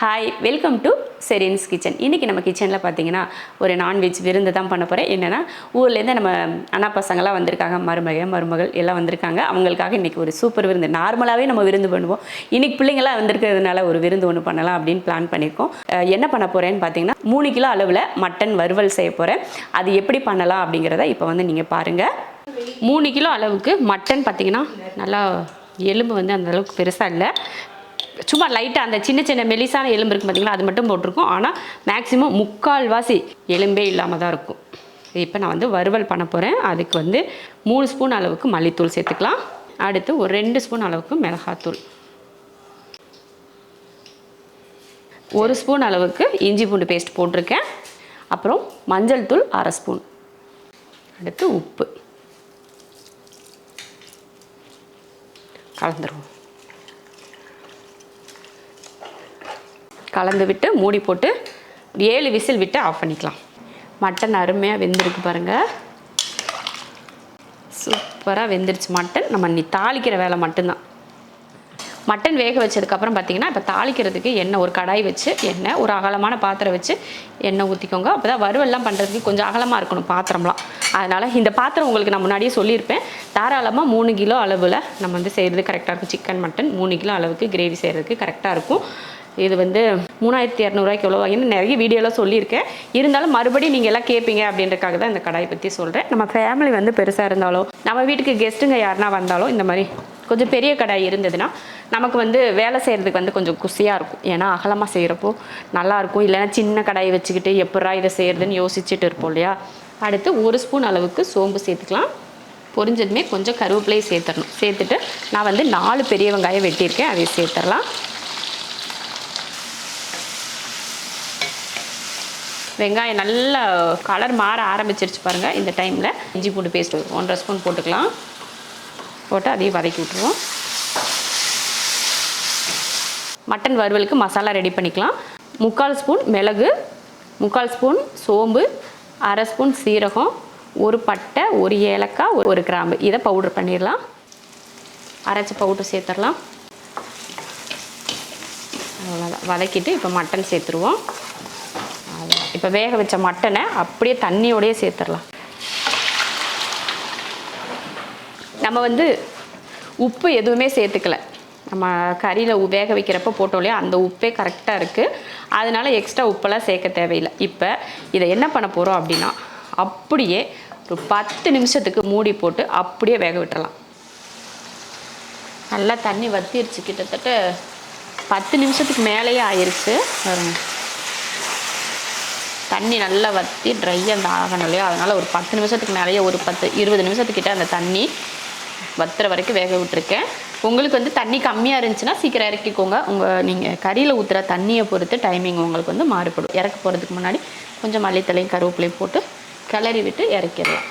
Hi welcome to Sherin's kitchen இன்றைக்கி நம்ம கிச்சனில் பார்த்தீங்கன்னா ஒரு நான்வெஜ் விருந்து தான் பண்ண போகிறேன் என்னென்னா ஊர்லேருந்து நம்ம அண்ணா பசங்களாம் வந்திருக்காங்க மருமக மருமகள் எல்லாம் வந்திருக்காங்க. அவங்களுக்காக இன்றைக்கி ஒரு சூப்பர் விருந்து. நார்மலாகவே நம்ம விருந்து பண்ணுவோம். இன்றைக்கி பிள்ளைங்களாம் வந்திருக்கிறதுனால ஒரு விருந்து ஒன்று பண்ணலாம் அப்படின்னு பிளான் பண்ணியிருக்கோம். என்ன பண்ண போகிறேன்னு பார்த்தீங்கன்னா மூணு கிலோ அளவில் மட்டன் வறுவல் செய்ய போகிறேன் அது எப்படி பண்ணலாம் அப்படிங்கிறத இப்போ வந்து நீங்கள் பாருங்கள் மூணு கிலோ அளவுக்கு மட்டன் பார்த்தீங்கன்னா நல்லா எலும்பு வந்து அந்த அளவுக்கு பெருசாக இல்லை. சும்மா லைட்டாக அந்த சின்ன சின்ன மெலிசான எலும்பு இருக்குது பார்த்தீங்களா அது மட்டும் போட்டிருக்கும். ஆனால் மேக்ஸிமம் முக்கால்வாசி எலும்பே இல்லாமல் தான் இருக்கும். இப்போ நான் வந்து வறுவல் பண்ண போகிறேன் அதுக்கு வந்து மூணு ஸ்பூன் அளவுக்கு மல்லித்தூள் சேர்த்துக்கலாம். அடுத்து ஒரு ரெண்டு ஸ்பூன் அளவுக்கு மிளகாத்தூள். ஒரு ஸ்பூன் அளவுக்கு இஞ்சி பூண்டு பேஸ்ட் போட்டிருக்கேன். அப்புறம் மஞ்சள் தூள் அரை ஸ்பூன். அடுத்து உப்பு. கலந்துருவோம். கலந்து விட்டு மூடி போட்டு ஏழு விசில் விட்டு ஆஃப் பண்ணிக்கலாம். மட்டன் அருமையாக வெந்திருக்கு பாருங்கள் சூப்பராக வெந்துருச்சு மட்டன். நம்ம நீ தாளிக்கிற வேலை மட்டும்தான். மட்டன் வேக வச்சதுக்கப்புறம் பார்த்தீங்கன்னா இப்போ தாளிக்கிறதுக்கு எண்ணெய் ஒரு கடாய் வச்சு எண்ணெய் ஒரு அகலமான பாத்திரம் வச்சு எண்ணெய் ஊற்றிக்கோங்க அப்போ தான் வறுவல்லாம் பண்ணுறதுக்கு கொஞ்சம் அகலமாக இருக்கணும் பாத்திரம்லாம். அதனால் இந்த பாத்திரம் உங்களுக்கு நான் முன்னாடியே சொல்லியிருப்பேன். தாராளமாக மூணு கிலோ அளவில் நம்ம வந்து செய்கிறது கரெக்டாக இருக்கும். சிக்கன் மட்டன் மூணு கிலோ அளவுக்கு கிரேவி செய்கிறதுக்கு கரெக்டாக இருக்கும். இது வந்து மூணாயிரத்தி இரநூறுவாய்க்கு எவ்வளோ வாங்கினு நிறைய வீடியோலாம் சொல்லியிருக்கேன். இருந்தாலும் மறுபடியும் நீங்கள் எல்லாம் கேட்பீங்க அப்படின்றக்காக தான் இந்த கடாயை பற்றி சொல்கிறேன் நம்ம ஃபேமிலி வந்து பெருசாக இருந்தாலும் நம்ம வீட்டுக்கு கெஸ்ட்டுங்க யாருனா வந்தாலும் இந்த மாதிரி கொஞ்சம் பெரிய கடாய் இருந்ததுன்னா நமக்கு வந்து வேலை செய்கிறதுக்கு வந்து கொஞ்சம் குசியாக இருக்கும். ஏன்னா அகலமாக செய்கிறப்போ நல்லாயிருக்கும் இல்லைன்னா சின்ன கடாயை வச்சுக்கிட்டு எப்படா இதை செய்கிறதுன்னு யோசிச்சுட்டு இருப்போம் இல்லையா? அடுத்து ஒரு ஸ்பூன் அளவுக்கு சோம்பு சேர்த்துக்கலாம். பொரிஞ்சதுமே கொஞ்சம் கருவேப்பிலையை சேர்த்துடணும். சேர்த்துட்டு நான் வந்து நாலு பெரிய வெங்காயம் வெட்டியிருக்கேன். அதை சேர்த்துடலாம். வெங்காயம் நல்லா கலர் மாற ஆரம்பிச்சிருச்சு பாருங்கள் இந்த டைமில் இஞ்சி பூண்டு பேஸ்ட் ஒன்றரை ஸ்பூன் போட்டுக்கலாம். போட்டு அதையும் வதக்கி விட்ருவோம் மட்டன் வறுவலுக்கு மசாலா ரெடி பண்ணிக்கலாம். முக்கால் ஸ்பூன் மிளகு முக்கால் ஸ்பூன் சோம்பு அரை ஸ்பூன் சீரகம் ஒரு பட்டை ஒரு ஏலக்காய் ஒரு- ஒரு கிராம்பு. இதை பவுடர் பண்ணிடலாம். அரைச்சி பவுடர் சேர்த்துடலாம். அவ்வளோதான் வதக்கிட்டு இப்போ மட்டன் சேர்த்துருவோம். இப்போ வேக வச்ச மட்டனை அப்படியே தண்ணியோடயே சேர்த்துடலாம். நம்ம வந்து உப்பு எதுவுமே சேர்த்துக்கல. நம்ம கறியில் வேக வைக்கிறப்ப போட்டோம் இல்லையா? அந்த உப்பே கரெக்டாக இருக்குது அதனால எக்ஸ்ட்ரா உப்பெல்லாம் சேர்க்க தேவையில்லை. இப்போ இதை என்ன பண்ண போகிறோம் அப்படின்னா அப்படியே ஒரு பத்து நிமிஷத்துக்கு மூடி போட்டு அப்படியே வேக விட்டுறலாம். நல்லா தண்ணி வத்திருச்சு. கிட்டத்தட்ட பத்து நிமிஷத்துக்கு மேலேயே ஆயிருச்சு. பாருங்க. தண்ணி நல்லா வற்றி ட்ரையாக அந்த ஆகணும் இல்லையா? அதனால் ஒரு பத்து நிமிஷத்துக்கு மேலேயே ஒரு பத்து இருபது நிமிஷத்துக்கிட்ட அந்த தண்ணி வத்துற வரைக்கும் வேக விட்டுருக்கேன். உங்களுக்கு வந்து தண்ணி கம்மியாக இருந்துச்சுன்னா சீக்கிரம் இறக்கிக்கோங்க. உங்கள் நீங்கள் கறியில் ஊற்றுற தண்ணியை பொறுத்து டைமிங் உங்களுக்கு வந்து மாறுபடும். இறக்க போகிறதுக்கு முன்னாடி கொஞ்சம் மல்லித்தலையும் கருவேப்பிலையும் போட்டு கிளறி விட்டு இறக்கிடலாம்.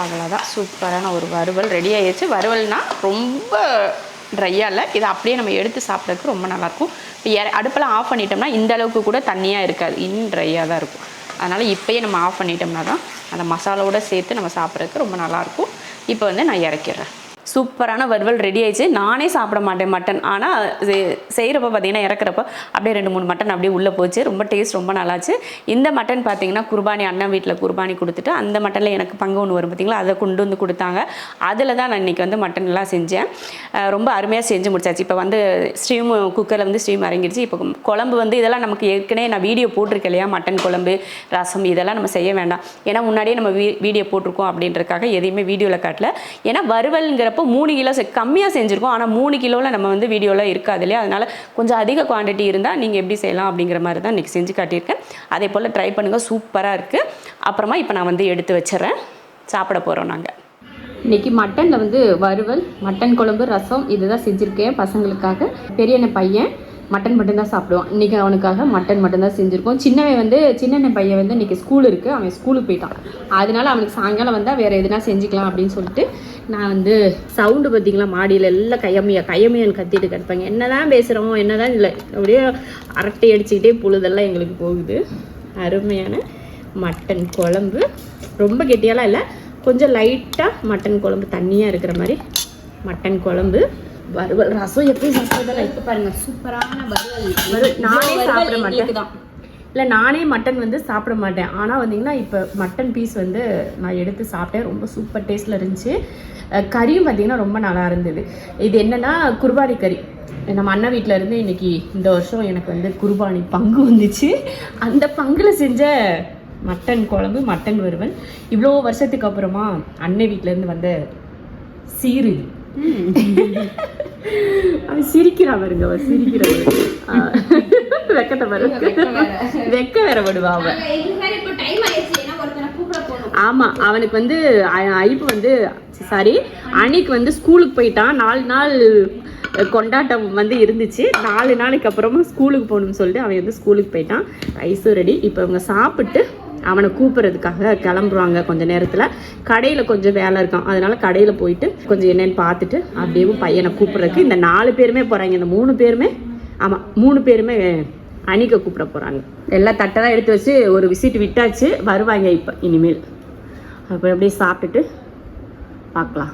அவ்வளோதான் சூப்பரான ஒரு வறுவல் ரெடி ஆயிடுச்சு. வறுவல்னால் ரொம்ப ட்ரையாக இல்லை. இதை அப்படியே நம்ம எடுத்து சாப்பிட்றதுக்கு ரொம்ப நல்லாயிருக்கும். இப்போ இற அடுப்பெல்லாம் ஆஃப் பண்ணிட்டோம்னா இந்த அளவுக்கு கூட தண்ணியாக இருக்காது. இன்னும் ட்ரையாக தான் இருக்கும். அதனால் இப்போயே நம்ம ஆஃப் பண்ணிட்டோம்னா தான் அந்த மசாலாவோடு சேர்த்து நம்ம சாப்பிட்றதுக்கு ரொம்ப நல்லாயிருக்கும். இப்போ வந்து நான் இறக்கிடுறேன். சூப்பரான வறுவல் ரெடி ஆயிடுச்சு. நானே சாப்பிட மாட்டேன் மட்டன் ஆனால் செய்கிறப்ப பார்த்தீங்கன்னா இறக்குறப்ப அப்படியே ரெண்டு மூணு மட்டன் அப்படியே உள்ளே போச்சு. ரொம்ப டேஸ்ட் ரொம்ப நல்லாச்சு. இந்த மட்டன் பார்த்தீங்கன்னா குர்பானி அண்ணன் வீட்டில் குர்பானி கொடுத்துட்டு அந்த மட்டனில் எனக்கு பங்கு ஒன்று வரும் பார்த்தீங்களா அதை கொண்டு வந்து கொடுத்தாங்க. அதில் தான் நான் இன்றைக்கி வந்து மட்டன் எல்லாம் செஞ்சேன். ரொம்ப அருமையாக செஞ்சு முடிச்சாச்சு. இப்போ வந்து ஸ்டீம் குக்கரில் வந்து ஸ்டீம் இறங்கிடுச்சு. இப்போ குழம்பு வந்து இதெல்லாம் நமக்கு ஏற்கனவே நான் வீடியோ போட்டிருக்கேன் இல்லையா? மட்டன் குழம்பு ரசம் இதெல்லாம் நம்ம செய்ய வேண்டாம். ஏன்னா முன்னாடியே நம்ம வீ வீடியோ போட்டிருக்கோம் அப்படின்றக்காக எதையுமே வீடியோவில் காட்டல. ஏன்னா வறுவல்ங்கிற வறுவல்ங்கிறப்போ மூணு கிலோ செ கம்மியாக செஞ்சுருக்கோம். ஆனால் மூணு கிலோவில் நம்ம வந்து வீடியோவில் இருக்காது இல்லையா? அதனால் கொஞ்சம் அதிக குவாண்டிட்டி இருந்தால் நீங்கள் எப்படி செய்யலாம் அப்படிங்கிற மாதிரி தான் இன்றைக்கி செஞ்சு காட்டியிருக்கேன். அதே போல் ட்ரை பண்ணுங்கள் சூப்பராக இருக்குது. அப்புறமா இப்போ நான் வந்து எடுத்து வச்சிடுறேன். சாப்பிட போகிறோம் நாங்கள். இன்றைக்கி மட்டனில் வந்து வறுவல் மட்டன் குழம்பு ரசம் இதுதான் செஞ்சுருக்கேன் பசங்களுக்காக. பெரியண்ண பையன் மட்டன் மட்டும்தான் சாப்பிடுவான். இன்றைக்கி அவனுக்காக மட்டன் மட்டும்தான் செஞ்சுருக்கோம். சின்னவன் வந்து சின்னண்ண பையன் வந்து இன்றைக்கி ஸ்கூல் இருக்குது அவன் ஸ்கூலுக்கு போயிட்டான். அதனால அவனுக்கு சாயங்காலம் வந்தால் வேறு எதுனா செஞ்சுக்கலாம் அப்படின்னு சொல்லிட்டு நான் வந்து சவுண்டு பார்த்திங்களா? மாடியில் எல்லாம் கையமையா கையம்மையான்னு கத்திட்டு கிடப்பாங்க. என்ன தான் பேசுகிறோமோ என்ன தான் இல்லை. அப்படியே அரட்டை அடிச்சுக்கிட்டே பொழுதெல்லாம் எங்களுக்கு போகுது. அருமையான மட்டன் குழம்பு. ரொம்ப கெட்டியாலாம் இல்லை. கொஞ்சம் லைட்டாக மட்டன் குழம்பு தண்ணியாக இருக்கிற மாதிரி மட்டன் குழம்பு. வறுவல். ரசம் எப்பயும் சாப்பிட்றதில்ல இப்ப பாருங்க சூப்பரான வறுவல். வறு- நானே சாப்பிட மாட்டேன். தான் இல்லை நானே மட்டன் வந்து சாப்பிட மாட்டேன். ஆனால் வந்தீங்கன்னா இப்போ மட்டன் பீஸ் வந்து நான் எடுத்து சாப்பிட்டேன். ரொம்ப சூப்பர் டேஸ்ட்டில் இருந்துச்சு. கறியும் பார்த்தீங்கன்னா ரொம்ப நல்லா இருந்தது. இது என்னன்னா குர்பானி கறி. நம்ம அண்ணன் வீட்டில் இருந்து இன்னைக்கு இந்த வருஷம் எனக்கு வந்து குர்பானி பங்கு வந்துச்சு. அந்த பங்குல செஞ்ச மட்டன் குழம்பு மட்டன் வறுவல். இவ்வளோ வருஷத்துக்கு அப்புறமா அண்ணன் வீட்ல இருந்து வந்த சீரு. அவன் சிரிக்கிறா பாருங்க அவன் சிரிக்கிறா. வெக்கத்தை பாருங்க வெக்க வேற. விடுவா அவன். இப்போ டைம் ஆயிடுச்சு. ஏன்னா ஒருத்தனை கூப்பிட போகணும். ஆமா அவனுக்கு வந்து ஐப்பு வந்து சாரி அன்னைக்கு வந்து ஸ்கூலுக்கு போயிட்டான். நாலு நாள் கொண்டாட்டம் வந்து இருந்துச்சு. நாலு நாளைக்கு அப்புறமா ஸ்கூலுக்கு போகணும்னு சொல்லிட்டு அவன் வந்து ஸ்கூலுக்கு போயிட்டான். ரைஸும் ரெடி இப்போ அவங்க சாப்பிட்டு அவனை கூப்பிட்றதுக்காக கிளம்புறாங்க கொஞ்சம் நேரத்தில். கடையில் கொஞ்சம் வேலை இருக்கும். அதனால் கடையில் போயிட்டு கொஞ்சம் என்னென்னு பார்த்துட்டு அப்படியே பையனை கூப்பிட்றதுக்கு இந்த நாலு பேருமே போகிறாங்க இந்த மூணு பேருமே ஆமாம் மூணு பேருமே அணிக்க கூப்பிட போகிறாங்க எல்லாம் தட்டெல்லாம் எடுத்து வச்சு ஒரு விசிட் விட்டாச்சு. வருவாங்க இப்போ இனிமேல். அப்போ அப்படியே சாப்பிட்டுட்டு பார்க்கலாம்.